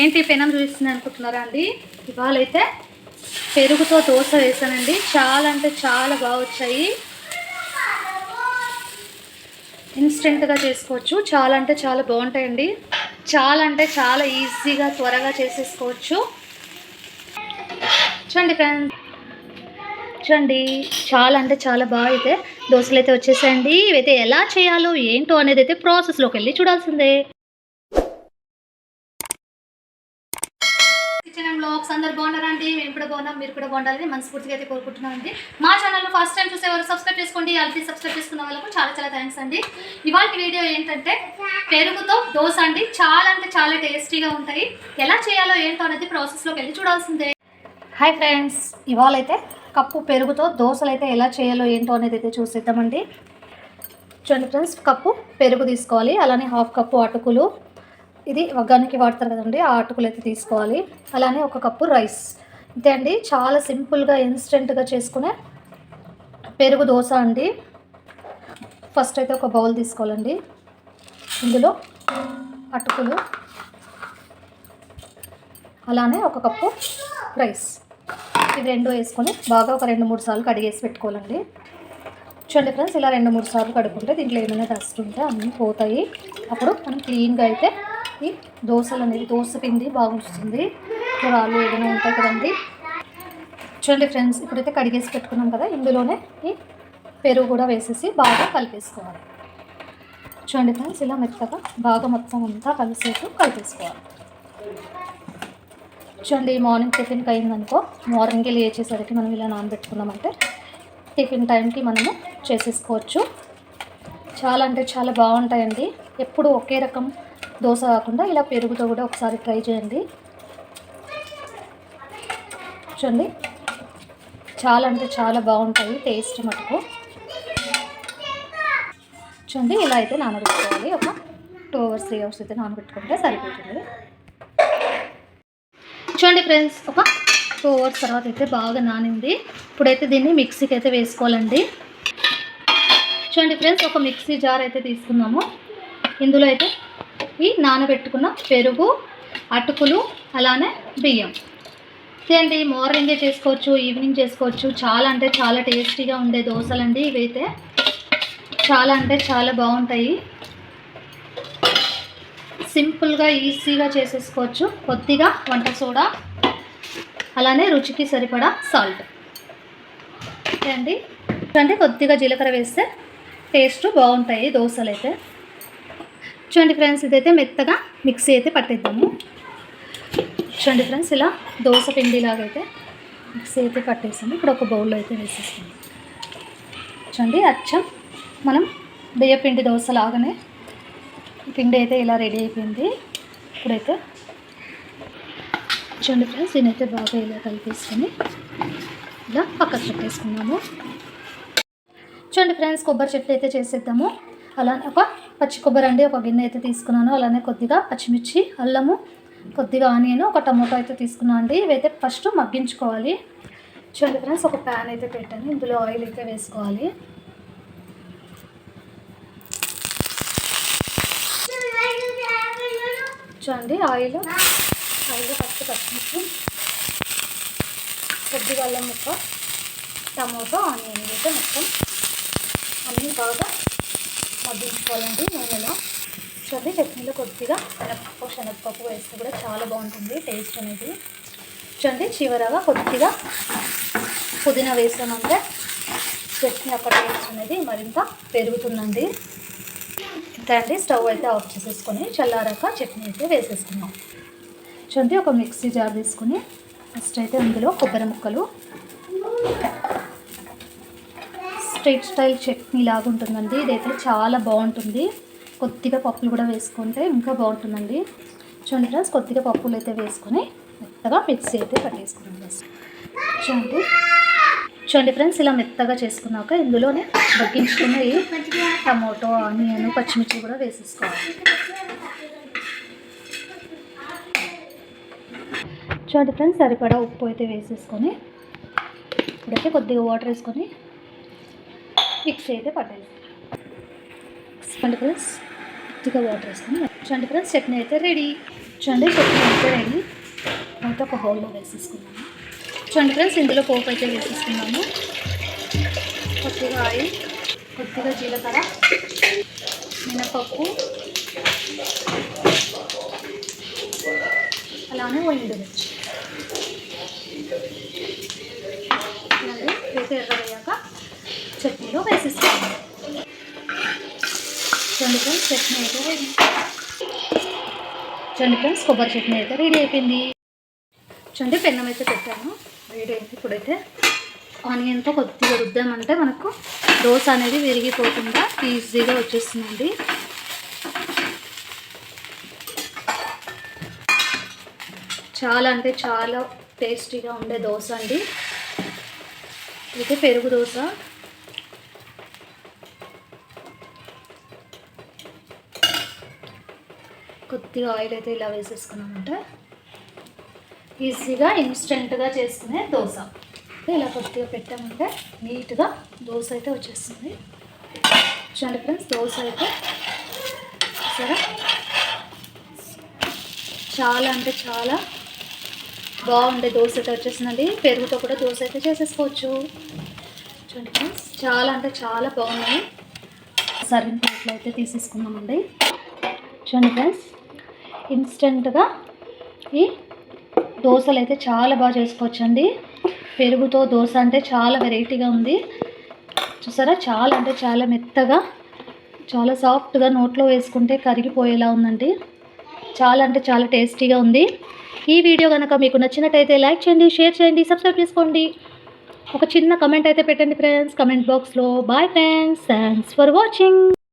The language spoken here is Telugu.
ఏంటి పెనం చూపిస్తుంది అనుకుంటున్నారా అండి? ఇవాళ అయితే పెరుగుతో దోశ వేసానండి. చాలా అంటే చాలా బాగా వచ్చాయి. ఇన్స్టెంట్గా చేసుకోవచ్చు. చాలా అంటే చాలా బాగుంటాయండి. చాలా అంటే చాలా ఈజీగా త్వరగా చేసేసుకోవచ్చు. చూడండి ఫ్రెండ్స్. చూడండి చాలా అంటే చాలా బాగా అయితే దోశలు అయితే వచ్చేసాయండి. ఇవైతే ఎలా చేయాలో ఏంటో అనేది అయితే ప్రాసెస్లోకి వెళ్ళి చూడాల్సిందే కిచెన్ అండ్ బ్లాగ్స్ అందరు బాగున్నారా అండి మేము కూడా బాగున్నాం మీరు కూడా బాగుండాలని మనస్ఫూర్తిగా అయితే కోరుకుంటున్నాం అండి మా ఛానల్ ఫస్ట్ టైం చూసే వారు సబ్స్క్రైబ్ చేసుకోండి. ఆల్రెడీ సబ్స్క్రైబ్ చేసుకున్న వాళ్ళకు చాలా చాలా థ్యాంక్స్ అండి. ఇవాళ వీడియో ఏంటంటే పెరుగుతో దోశ అండి. చాలా అంటే చాలా టేస్టీగా ఉంటాయి. ఎలా చేయాలో ఏంటో అనేది ప్రాసెస్లోకి వెళ్ళి చూడాల్సిందే. హాయ్ ఫ్రెండ్స్ ఇవాళ అయితే కప్పు పెరుగుతో దోశలు అయితే ఎలా చేయాలో ఏంటో అనేది అయితే చూసేద్దామండి. చూడండి ఫ్రెండ్స్ కప్పు పెరుగు తీసుకోవాలి. అలానే హాఫ్ కప్పు అటుకులు. ఇది వగ్గానికి వాడతారు కదండి ఆ అటుకులు అయితే తీసుకోవాలి. అలానే ఒక కప్పు రైస్. అంతే అండి చాలా సింపుల్గా ఇన్స్టెంట్గా చేసుకునే పెరుగు దోశ అండి. ఫస్ట్ అయితే ఒక బౌల్ తీసుకోవాలండి. ఇందులో అటుకులు అలానే ఒక కప్పు రైస్. ఇవి రెండు వేసుకొని బాగా ఒక రెండు మూడు సార్లు కడిగేసి పెట్టుకోవాలండి. చూడండి ఫ్రెండ్స్ ఇలా రెండు మూడు సార్లు కడుక్కుంటే దీంట్లో ఏమైనా డస్ట్ ఉంటే అన్నీ పోతాయి. అప్పుడు మనం క్లీన్గా అయితే దోశలు అనేది దోశ పిండి బాగా వస్తుంది రాళ్ళు ఏదైనా ఉంటాయి కదండి. చూడండి ఫ్రెండ్స్ ఇప్పుడైతే కడిగేసి పెట్టుకున్నాం కదా ఇందులోనే ఈ పెరుగు కూడా వేసేసి బాగా కలిపేసుకోవాలి. చూడండి ఫ్రెండ్స్ ఇలా మెత్తగా బాగా మొత్తం అంతా కలిసేసి కలిపేసుకోవాలి. చూడండి మార్నింగ్ టిఫిన్కి అయిందనుకో మార్నింగ్ లేచేసరికి మనం ఇలా నానబెట్టుకున్నామంటే టిఫిన్ టైంకి మనము చేసేసుకోవచ్చు. చాలా అంటే చాలా బాగుంటాయండి. ఎప్పుడు ఒకే రకం దోశ కాకుండా ఇలా పెరుగుతో కూడా ఒకసారి ట్రై చేయండి. చూడండి. చాలా అంటే చాలా బాగుంటాయి టేస్ట్ మటుకు. చూడండి ఇలా అయితే నానబెట్టుకోవాలి. ఒక టూ అవర్స్ త్రీ అవర్స్ అయితే నానబెట్టుకుంటే సరిపోతుంది. చూడండి ఫ్రెండ్స్ ఒక టూ అవర్స్ తర్వాత అయితే బాగా నానింది. ఇప్పుడైతే దీన్ని మిక్సీకి అయితే వేసుకోవాలండి. చూడండి ఫ్రెండ్స్ ఒక మిక్సీ జార్ అయితే తీసుకున్నాము. ఇందులో అయితే ఈ నానబెట్టుకున్న పెరుగు అటుకులు అలానే బియ్యం. అండి మార్నింగే చేసుకోవచ్చు ఈవినింగ్ చేసుకోవచ్చు. చాలా అంటే చాలా టేస్టీగా ఉండే దోశలండి ఇవైతే. చాలా అంటే చాలా బాగుంటాయి. సింపుల్గా ఈజీగా చేసేసుకోవచ్చు. కొద్దిగా వంట సోడా అలానే రుచికి సరిపడా సాల్ట్. ఓకే అండి అంటే కొద్దిగా జీలకర్ర వేస్తే టేస్ట్ బాగుంటాయి దోశలు అయితే చూడండి ఫ్రెండ్స్ ఇదైతే మెత్తగా మిక్సీ అయితే పట్టేద్దాము. చూడండి ఫ్రెండ్స్ ఇలా దోశ పిండిలాగా అయితే మిక్సీ అయితే పట్టేసాము ఇప్పుడు ఒక బౌల్లో అయితే వేసేస్తాము. చూడండి అచ్చం. మనం బియ్యపిండి దోశ లాగానే పిండి అయితే ఇలా రెడీ అయిపోయింది. ఇప్పుడైతే చూడండి ఫ్రెండ్స్ దీనైతే బాగా ఇలా కలిపేసుకొని ఇలా పక్కకు పెట్టేసుకున్నాము చూడండి ఫ్రెండ్స్ కొబ్బరి చెట్లు అయితే చేసేద్దాము. అలా ఒక పచ్చి కొబ్బరి అండి ఒక గిన్నె అయితే తీసుకున్నాను. అలానే కొద్దిగా పచ్చిమిర్చి అల్లము కొద్దిగా ఆనియన్ ఒక టమోటో అయితే తీసుకున్నాను అండి. ఇవైతే ఫస్ట్ మగ్గించుకోవాలి. చూడండి ఫ్రెండ్స్ ఒక ప్యాన్ అయితే పెట్టాను ఇందులో ఆయిల్ అయితే వేసుకోవాలి. చూడండి ఆయిల్ ఆయిల్ ఫస్ట్ పచ్చిమిర్చి కొద్దిగా అల్లం ముక్క టమోటో ఆనియన్ అయితే మొత్తం అన్నీ బాగా మగ్గించుకోవాలండి నూనెలో. చూడండి చట్నీలో కొద్దిగా శనగపప్పు శనగపప్పు వేస్తే కూడా చాలా బాగుంటుంది టేస్ట్ అనేది. చూడండి చివరగా కొద్దిగా పుదీనా వేసామంటే చట్నీ అక్కడ టేస్ట్ అనేది మరింత పెరుగుతుందండి. ఇంతే అండి స్టవ్ అయితే ఆఫ్ చేసేసుకొని చల్లారాక చట్నీ అయితే వేసేసుకున్నాం చూడండి ఒక మిక్సీ జార్ తీసుకుని ఫస్ట్ అయితే అందులో కొబ్బరి ముక్కలు స్ట్రీట్ స్టైల్ చట్నీ లాగా ఉంటుందండి. ఇదైతే చాలా బాగుంటుంది. కొద్దిగా పప్పులు కూడా వేసుకుంటే ఇంకా బాగుంటుందండి. చూడండి ఫ్రెండ్స్ కొద్దిగా పప్పులు అయితే వేసుకొని మెత్తగా మిక్సీ అయితే పట్టేసుకున్నాం చూడండి. చూడండి ఫ్రెండ్స్ ఇలా మెత్తగా చేసుకున్నాక ఇందులోనే బగ్గించుకున్న టమోటో ఆనియన్ పచ్చిమిర్చి కూడా వేసేసుకోవాలి. చూడండి ఫ్రెండ్స్ సరిపడా ఉప్పు అయితే వేసేసుకొని ఇప్పుడైతే కొద్దిగా వాటర్ వేసుకొని మిక్స్ అయితే పట్టాలి చూడండి ఫ్రెండ్స్ కొద్దిగా వాటర్ వేసుకొని చూడండి ఫ్రెండ్స్ చట్నీ అయితే రెడీ చూడండి చట్నీ అయితే రెడీ అయితే ఒక హోల్లో వేసేసుకున్నాము చూడండి ఫ్రెండ్స్ ఇందులో పోపు అయితే వేసేసుకున్నాము కొద్దిగా ఆయిల్ కొద్దిగా జీలకర్ర మినపప్పు అలానే ఎండుమిర్చి. అలాగే ఎర్ర అయ్యాక చట్నీలో వేసేసుకోండి చూడండి ఫ్రెండ్స్ చట్నీ అయితే రెడీ చూడండి ఫ్రెండ్స్ కొబ్బరి చట్నీ అయితే రెడీ అయిపోయింది. చూడండి పెన్నం అయితే పెట్టాను. రెడీ అయింది. ఇప్పుడైతే ఆనియన్తో కొద్దిగా రుద్దామంటే మనకు దోశ అనేది విరిగిపోకుండా ఈజీగా వచ్చేస్తుందండి. చాలా అంటే చాలా టేస్టీగా ఉండే దోశ అండి. అయితే పెరుగు దోశ. కొద్దిగా ఆయిల్ అయితే ఇలా వేసేసుకున్నామంటే ఈజీగా ఇన్స్టెంట్గా చేసుకునే దోశ. ఇలా కొద్దిగా పెట్టామంటే నీట్గా దోశ అయితే వచ్చేస్తుంది. చూడండి ఫ్రెండ్స్ దోశ అయితే సరే. చాలా అంటే చాలా బాగుండే దోశ అయితే వచ్చేసిందండి. పెరుగుతో కూడా దోశ అయితే చేసేసుకోవచ్చు. చూడండి ఫ్రెండ్స్ చాలా అంటే చాలా బాగున్నాయి. సర్వింగ్ ప్లేట్లో అయితే తీసేసుకున్నామండి చూడండి ఫ్రెండ్స్ ఇన్స్టెంట్గా ఈ దోశలు అయితే చాలా బాగా చేసుకోవచ్చండి. పెరుగుతో దోశ అంటే చాలా వెరైటీగా ఉంది. చూసారా? చాలా అంటే చాలా మెత్తగా చాలా సాఫ్ట్గా నోట్లో వేసుకుంటే కరిగిపోయేలా ఉందండి. చాలా అంటే చాలా టేస్టీగా ఉంది. ఈ వీడియో కనుక మీకు నచ్చినట్టయితే లైక్ చేయండి షేర్ చేయండి సబ్స్క్రైబ్ చేసుకోండి. ఒక చిన్న కమెంట్ అయితే పెట్టండి ఫ్రెండ్స్. కమెంట్ బాక్స్లో. Bye friends. Thanks for watching.